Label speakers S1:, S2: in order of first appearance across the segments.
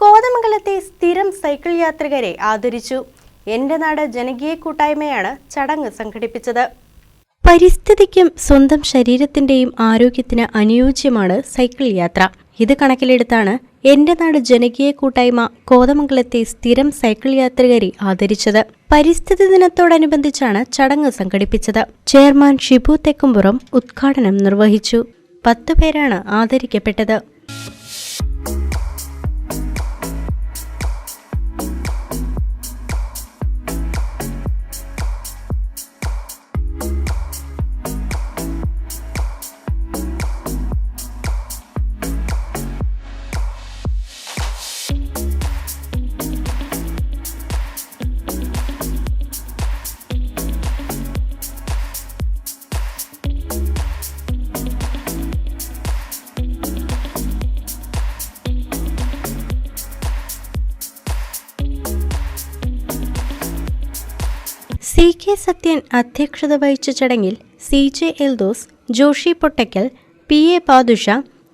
S1: കോതമംഗലത്തെ സ്ഥിരം സൈക്കിൾ യാത്രികരെ ആദരിച്ചു. എന്റെ നാട് ജനകീയ കൂട്ടായ്മയാണ് ചടങ്ങ് സംഘടിപ്പിച്ചത്. പരിസ്ഥിതിക്കും സ്വന്തം ശരീരത്തിന്റെയും ആരോഗ്യത്തിന് അനുയോജ്യമാണ് സൈക്കിൾ യാത്ര. ഇത് കണക്കിലെടുത്താണ് എന്റെ നാട് ജനകീയ കൂട്ടായ്മ കോതമംഗലത്തെ സ്ഥിരം സൈക്കിൾ യാത്രികരെ ആദരിച്ചത്. പരിസ്ഥിതി ദിനത്തോടനുബന്ധിച്ചാണ് ചടങ്ങ് സംഘടിപ്പിച്ചത്. ചെയർമാൻ ഷിബു തെക്കുംപുറം ഉദ്ഘാടനം നിർവഹിച്ചു. പത്തു പേരാണ് ആദരിക്കപ്പെട്ടത്. സി കെ സത്യൻ അധ്യക്ഷത വഹിച്ച ചടങ്ങിൽ C J Eldhose Joshy Pottackal P A Padusha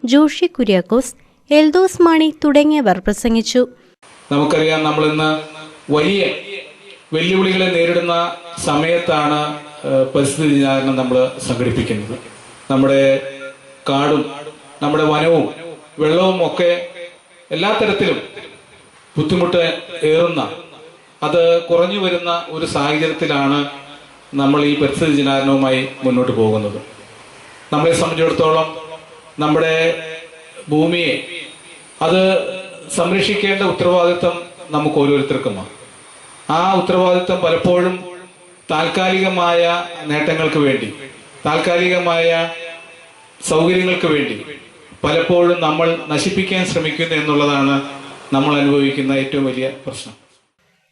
S1: Joshy Kuriakose Eldhose Mani തുടങ്ങിയവർ പ്രസംഗിച്ചു.
S2: നമുക്കറിയാം നമ്മൾ ഇന്ന് വലിയ വെല്ലുവിളികളെ നേരിടുന്ന സമയത്താണ് പരിസ്ഥിതി ദിനാചരണം നമ്മൾ സംഘടിപ്പിക്കുന്നത്. നമ്മുടെ കാടും നമ്മുടെ വനവും വെള്ളവും ഒക്കെ എല്ലാ തരത്തിലും ബുദ്ധിമുട്ട് ഏറുന്ന അത് കുറഞ്ഞു വരുന്ന ഒരു സാഹചര്യത്തിലാണ് നമ്മൾ ഈ പരിസ്ഥിതി ദിനാചരണവുമായി മുന്നോട്ട് പോകുന്നത്. നമ്മളെ സംബന്ധിച്ചിടത്തോളം നമ്മുടെ ഭൂമിയെ അത് സംരക്ഷിക്കേണ്ട ഉത്തരവാദിത്വം നമുക്ക് ഓരോരുത്തർക്കുമാണ്. ആ ഉത്തരവാദിത്വം പലപ്പോഴും താൽക്കാലികമായ നേട്ടങ്ങൾക്ക് വേണ്ടി താൽക്കാലികമായ സൗകര്യങ്ങൾക്ക് വേണ്ടി പലപ്പോഴും നമ്മൾ നശിപ്പിക്കാൻ ശ്രമിക്കുന്നു എന്നുള്ളതാണ് നമ്മൾ അനുഭവിക്കുന്ന ഏറ്റവും വലിയ പ്രശ്നം.